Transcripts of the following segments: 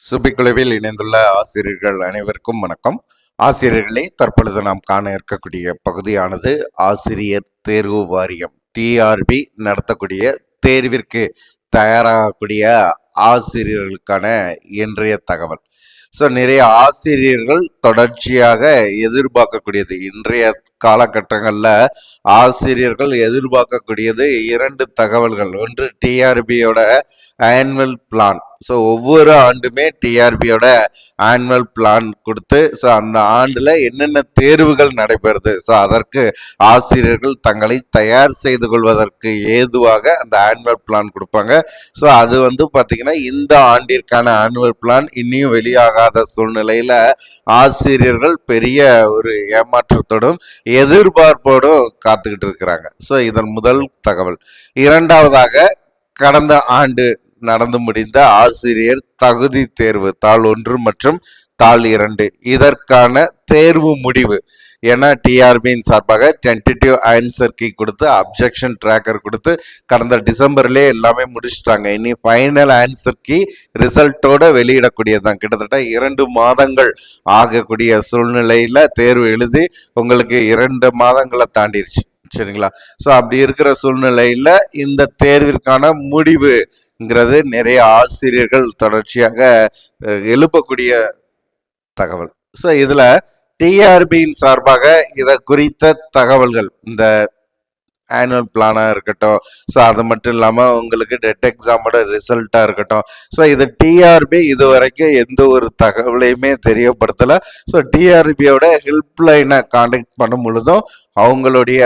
சுபிக்குழுவில் இணைந்துள்ள ஆசிரியர்கள் அனைவருக்கும் வணக்கம். ஆசிரியர்களே தற்பொழுது நாம் காண இருக்கக்கூடிய பகுதியானது ஆசிரியர் தேர்வு வாரியம் டிஆர்பி நடத்தக்கூடிய தேர்விற்கு தயாராகக்கூடிய ஆசிரியர்களுக்கான இன்றைய தகவல். ஸோ நிறைய ஆசிரியர்கள் தொடர்ச்சியாக எதிர்பார்க்கக்கூடியது. இன்றைய காலகட்டங்களில் ஆசிரியர்கள் எதிர்பார்க்கக்கூடியது இரண்டு தகவல்கள். ஒன்று டிஆர்பியோட ஆனுவல் பிளான் ஸோ ஒவ்வொரு ஆண்டுமே டிஆர்பியோட ஆனுவல் பிளான் கொடுத்து ஸோ அந்த ஆண்டில் என்னென்ன தேர்வுகள் நடைபெறுது? ஸோ அதற்கு ஆசிரியர்கள் தங்களை தயார் செய்து கொள்வதற்கு ஏதுவாக அந்த ஆனுவல் பிளான் கொடுப்பாங்க. ஸோ அது வந்து பார்த்திங்கன்னா இந்த ஆண்டிற்கான ஆனுவல் பிளான் இன்னியும் வெளியாகாத சூழ்நிலையில் ஆசிரியர்கள் பெரிய ஒரு ஏமாற்றத்தோடும் எதிர்பார்ப்போடும் காத்துக்கிட்டு இருக்கிறாங்க. ஸோ இதன் முதல் தகவல். இரண்டாவதாக கடந்த ஆண்டு நடந்து முடிந்த ஆசிரியர் தகுதி தேர்வு தாள் ஒன்று மற்றும் தாள் இரண்டு. இதற்கான தேர்வு முடிவு. ஏன்னா டிஆர்பியின் சார்பாக டென்டேட்டிவ் ஆன்சர் கீ கொடுத்து அப்ஜெக்ஷன் ட்ராக்கர் கொடுத்து கடந்த டிசம்பர்லேயே எல்லாமே முடிச்சிட்டாங்க. இனி ஃபைனல் ஆன்சர் கீ ரிசல்ட்டோட வெளியிடக்கூடியது தான் கிட்டத்தட்ட இரண்டு மாதங்கள் ஆகக்கூடிய சூழ்நிலையில் தேர்வு எழுதி உங்களுக்கு இரண்டு மாதங்களை தாண்டிடுச்சு சரிங்களா? ஸோ அப்படி இருக்கிற சூழ்நிலையில் இந்த தேர்விற்கான முடிவுங்கிறது நிறைய ஆசிரியர்கள் தொடர்ச்சியாக எழுப்பக்கூடிய தகவல். ஸோ இதில் டிஆர்பியின் சார்பாக இதை குறித்த தகவல்கள் இந்த ஆனுவல் பிளானாக இருக்கட்டும் ஸோ அது மட்டும் இல்லாமல் உங்களுக்கு டெட் எக்ஸாமோட ரிசல்ட்டாக இருக்கட்டும். ஸோ இது டிஆர்பி இது வரைக்கும் எந்த ஒரு தகவலையுமே தெரியப்படுத்தலை. ஸோ டிஆர்பியோட ஹெல்ப்லைனை காண்டாக்ட் பண்ணும் பொழுதும் அவங்களுடைய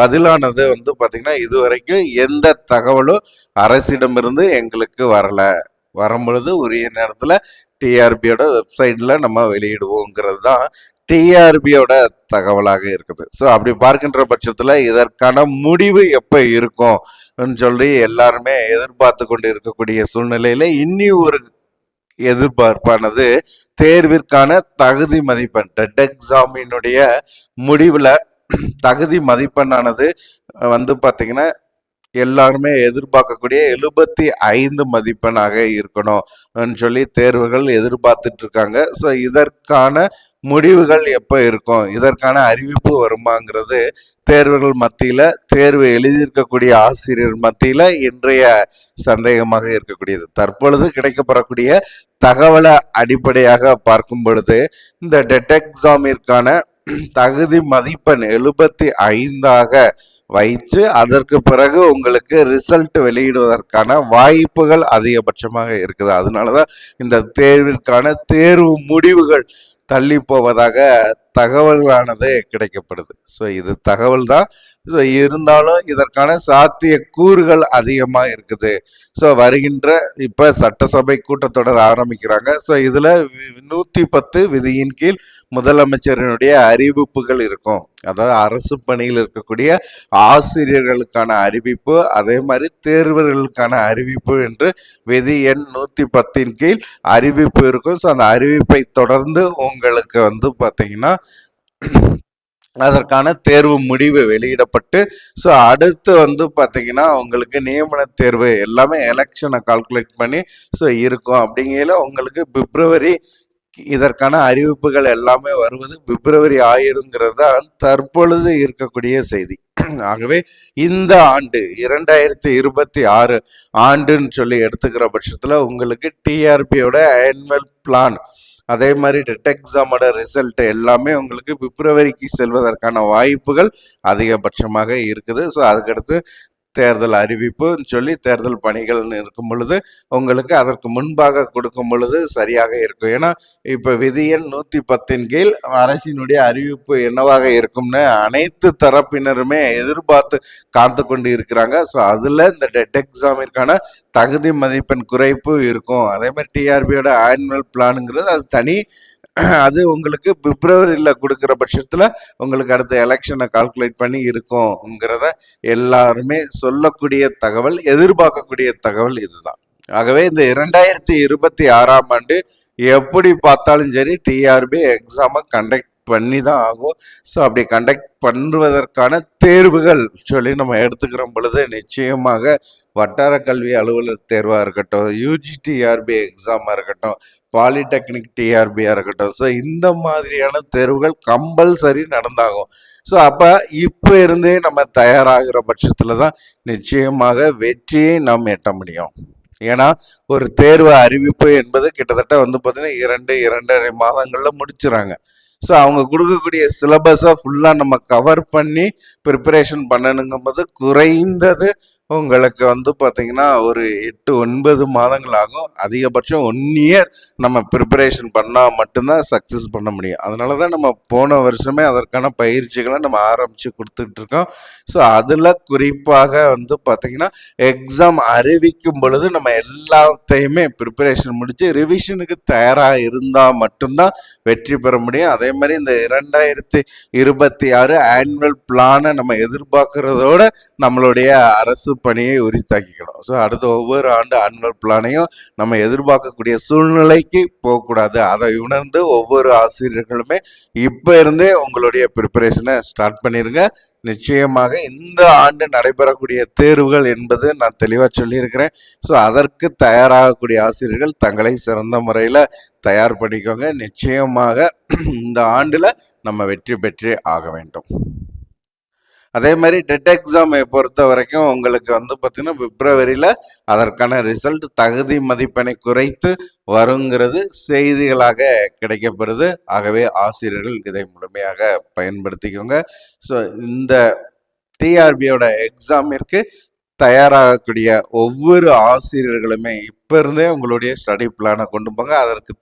பதிலானது வந்து பார்த்திங்கன்னா இது வரைக்கும் எந்த தகவலும் அரசிடமிருந்து எங்களுக்கு வரலை. வரும்பொழுது உரிய நேரத்தில் டிஆர்பியோட வெப்சைட்டில் நம்ம வெளியிடுவோங்கிறது தான் டிஆர்பியோட தகவலாக இருக்குது. ஸோ அப்படி பார்க்கின்ற பட்சத்தில் இதற்கான முடிவு எப்போ இருக்கும் சொல்லி எல்லாருமே எதிர்பார்த்து கொண்டு இருக்கக்கூடிய சூழ்நிலையில் இன்னி ஒரு எதிர்பார்ப்பானது தேர்விற்கான தகுதி மதிப்பெண் டெட் எக்ஸாமினுடைய முடிவில் தகுதி மதிப்பெண்ணானது வந்து பார்த்திங்கன்னா எல்லாருமே எதிர்பார்க்கக்கூடிய எழுபத்தி ஐந்து மதிப்பெண்ணாக இருக்கணும் சொல்லி தேர்வுகள் எதிர்பார்த்துட்டு இருக்காங்க. ஸோ இதற்கான முடிவுகள் எப்போ இருக்கும்? இதற்கான அறிவிப்பு வருமாங்கிறது தேர்வுகள் மத்தியில் தேர்வு எழுதியிருக்கக்கூடிய ஆசிரியர் மத்தியில் இன்றைய சந்தேகமாக இருக்கக்கூடியது. தற்பொழுது கிடைக்கப்படக்கூடிய தகவலை அடிப்படையாக பார்க்கும் பொழுது இந்த டெட் எக்ஸாமிற்கான தகுதி மதிப்பெண் எழுபத்தி ஐந்தாக வைத்து அதற்கு பிறகு உங்களுக்கு ரிசல்ட் வெளியிடுவதற்கான வாய்ப்புகள் அதிகபட்சமாக இருக்குது. அதனால தான் இந்த தேர்விற்கான தேர்வு முடிவுகள் தள்ளி போவதாக தகவலானது கிடைக்கப்படுது. ஸோ இது தகவல் தான் ஸோ இருந்தாலும் இதற்கான சாத்திய கூறுகள் அதிகமாக இருக்குது. ஸோ வருகின்ற இப்போ சட்டசபை கூட்டத்தொடர் ஆரம்பிக்கிறாங்க. ஸோ இதில் நூற்றி பத்து விதியின் கீழ் முதலமைச்சரினுடைய அறிவிப்புகள் இருக்கும். அதாவது அரசு பணியில் இருக்கக்கூடிய ஆசிரியர்களுக்கான அறிவிப்பு அதே மாதிரி தேர்வர்களுக்கான அறிவிப்பு என்று விதி எண் நூற்றி பத்தின் கீழ் அறிவிப்பு இருக்கும். ஸோ அந்த அறிவிப்பை தொடர்ந்து உங்களுக்கு வந்து பார்த்தீங்கன்னா அதற்கான தேர்வு முடிவு வெளியிடப்பட்டு ஸோ அடுத்து வந்து பார்த்தீங்கன்னா உங்களுக்கு நியமன தேர்வு எல்லாமே எலெக்ஷனை கால்குலேட் பண்ணி ஸோ இருக்கும். அப்படிங்கையில் உங்களுக்கு பிப்ரவரி இதற்கான அறிவிப்புகள் எல்லாமே வருவது பிப்ரவரி ஆயிருங்கிறது தான் தற்பொழுது இருக்கக்கூடிய செய்தி. ஆகவே இந்த ஆண்டு இரண்டாயிரத்தி இருபத்தி ஆறு ஆண்டுன்னு சொல்லி எடுத்துக்கிற பட்சத்தில் உங்களுக்கு டிஆர்பியோட ஆனுவல் பிளான் அதே மாதிரி டெட் எக்ஸாமோட ரிசல்ட் எல்லாமே உங்களுக்கு பிப்ரவரிக்கு செல்வதற்கான வாய்ப்புகள் அதிகபட்சமாக இருக்குது. ஸோ அதுக்கடுத்து தேர்தல் அறிவிப்புன்னு சொல்லி தேர்தல் பணிகள்னு இருக்கும் பொழுது உங்களுக்கு அதற்கு முன்பாக கொடுக்கும் பொழுது சரியாக இருக்கும். ஏன்னா இப்போ விதியன் நூற்றி பத்தின் கீழ் அரசினுடைய அறிவிப்பு என்னவாக இருக்கும்னு அனைத்து தரப்பினருமே எதிர்பார்த்து காத்து கொண்டு இருக்கிறாங்க. ஸோ அதில் இந்த டெட் எக்ஸாமிற்கான தகுதி மதிப்பெண் குறைப்பு இருக்கும். அதே மாதிரி டிஆர்பியோட ஆனுவல் பிளானுங்கிறது அது தனி அது உங்களுக்கு பிப்ரவரியில் கொடுக்குற பட்சத்தில் உங்களுக்கு அடுத்த எலெக்ஷனை கால்குலேட் பண்ணி இருக்கும்ங்கிறத எல்லாருமே சொல்லக்கூடிய தகவல் எதிர்பார்க்கக்கூடிய தகவல் இதுதான். ஆகவே இந்த இரண்டாயிரத்தி இருபத்தி ஆறாம் ஆண்டு எப்படி பார்த்தாலும் சரி டிஆர்பி எக்ஸாமை கண்டக்ட் பண்ணி தான் ஆகும். ஸோ அப்படி கண்டக்ட் பண்ணுவதற்கான தேர்வுகள் சொல்லி நம்ம எடுத்துக்கிற பொழுது நிச்சயமாக வட்டார கல்வி அலுவலர் தேர்வாக இருக்கட்டும் யூஜிடிஆர்பி எக்ஸாமாக இருக்கட்டும் பாலிடெக்னிக் டிஆர்பியாக இருக்கட்டும். ஸோ இந்த மாதிரியான தேர்வுகள் கம்பல்சரி நடந்தாகும். ஸோ அப்போ இப்போ இருந்தே நம்ம தயாராகிற பட்சத்தில் தான் நிச்சயமாக வெற்றியை நாம் எட்ட முடியும். ஏன்னா ஒரு தேர்வு அறிவிப்பு என்பது கிட்டத்தட்ட வந்து பார்த்தீங்கன்னா இரண்டு இரண்டரை மாதங்களில் முடிச்சுறாங்க. ஸோ அவங்க கொடுக்கக்கூடிய சிலபஸை ஃபுல்லாக நம்ம கவர் பண்ணி ப்ரிப்பரேஷன் பண்ணணுங்கும்போது குறைந்தது உங்களுக்கு வந்து பார்த்தீங்கன்னா ஒரு எட்டு ஒன்பது மாதங்கள் ஆகும் அதிகபட்சம் ஒன் இயர் நம்ம ப்ரிப்பரேஷன் பண்ணால் மட்டும்தான் சக்ஸஸ் பண்ண முடியும். அதனால தான் நம்ம போன வருஷமே அதற்கான பயிற்சிகளை நம்ம ஆரம்பித்து கொடுத்துட்ருக்கோம் ஸோ அதில் குறிப்பாக வந்து பார்த்திங்கன்னா எக்ஸாம் அறிவிக்கும் பொழுது நம்ம எல்லாத்தையுமே ப்ரிப்பரேஷன் முடித்து ரிவிஷனுக்கு தயாராக இருந்தால் மட்டும்தான் வெற்றி பெற முடியும். அதே மாதிரி இந்த இரண்டாயிரத்தி இருபத்தி ஆறு ஆனுவல் பிளானை நம்ம எதிர்பார்க்கறதோட நம்மளுடைய அரசு பணியை உரித்தாக்கிக்கணும். ஸோ அடுத்த ஒவ்வொரு ஆண்டு ஆனுவல் பிளானையும் நம்ம எதிர்பார்க்கக்கூடிய சூழ்நிலைக்கு போகக்கூடாது. அதை உணர்ந்து ஒவ்வொரு ஆசிரியர்களுமே இப்போ இருந்தே உங்களுடைய ப்ரிப்பரேஷனை ஸ்டார்ட் பண்ணிடுங்க நிச்சயமாக இந்த ஆண்டு நடைபெறக்கூடிய தேர்வுகள் என்பது நான் தெளிவாக சொல்லியிருக்கிறேன். ஸோ அதற்கு தயாராகக்கூடிய ஆசிரியர்கள் தங்களை சிறந்த முறையில் தயார் பண்ணிக்கோங்க. நிச்சயமாக இந்த ஆண்டில் நம்ம வெற்றி பெற்றே ஆக வேண்டும். அதே மாதிரி டெட் எக்ஸாமை பொறுத்த வரைக்கும் உங்களுக்கு வந்து பார்த்தீங்கன்னா பிப்ரவரியில் அதற்கான ரிசல்ட் தகுதி மதிப்பெண்ணை குறைத்து வருங்கிறது செய்திகளாக கிடைக்கப்படுது. ஆகவே ஆசிரியர்கள் இதை முழுமையாக பயன்படுத்திக்கோங்க. ஸோ இந்த டிஆர்பியோட எக்ஸாமிற்கு தயாராகக்கூடிய ஒவ்வொரு ஆசிரியர்களுமே இப்போ இருந்தே உங்களுடைய ஸ்டடி பிளானை கொண்டு போங்க. அதற்கு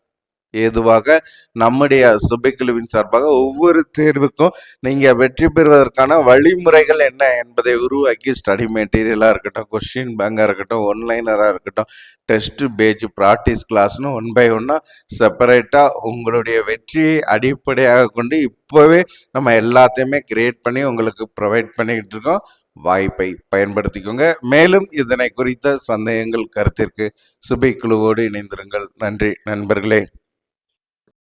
ஏதுவாக நம்முடைய சுபைக்குழுவின் சார்பாக ஒவ்வொரு தேர்வுக்கும் நீங்கள் வெற்றி பெறுவதற்கான வழிமுறைகள் என்ன என்பதை உருவாக்கி ஸ்டடி மெட்டீரியலாக இருக்கட்டும் கொஷின் பேங்காக இருக்கட்டும் ஒன்லைனராக இருக்கட்டும் டெஸ்ட் பேஜ் ப்ராக்டிஸ் கிளாஸ்னு ஒன் பை ஒன்னாக செப்பரேட்டாக உங்களுடைய வெற்றியை அடிப்படையாக கொண்டு இப்போவே நம்ம எல்லாத்தையுமே கிரியேட் பண்ணி உங்களுக்கு ப்ரொவைட் பண்ணிக்கிட்டு இருக்கோம். வாய்ப்பை பயன்படுத்திக்கோங்க. மேலும் இதனை குறித்த சந்தேகங்கள் கருத்திற்கு சுபை குழுவோடு இணைந்திருங்கள். நன்றி நண்பர்களே.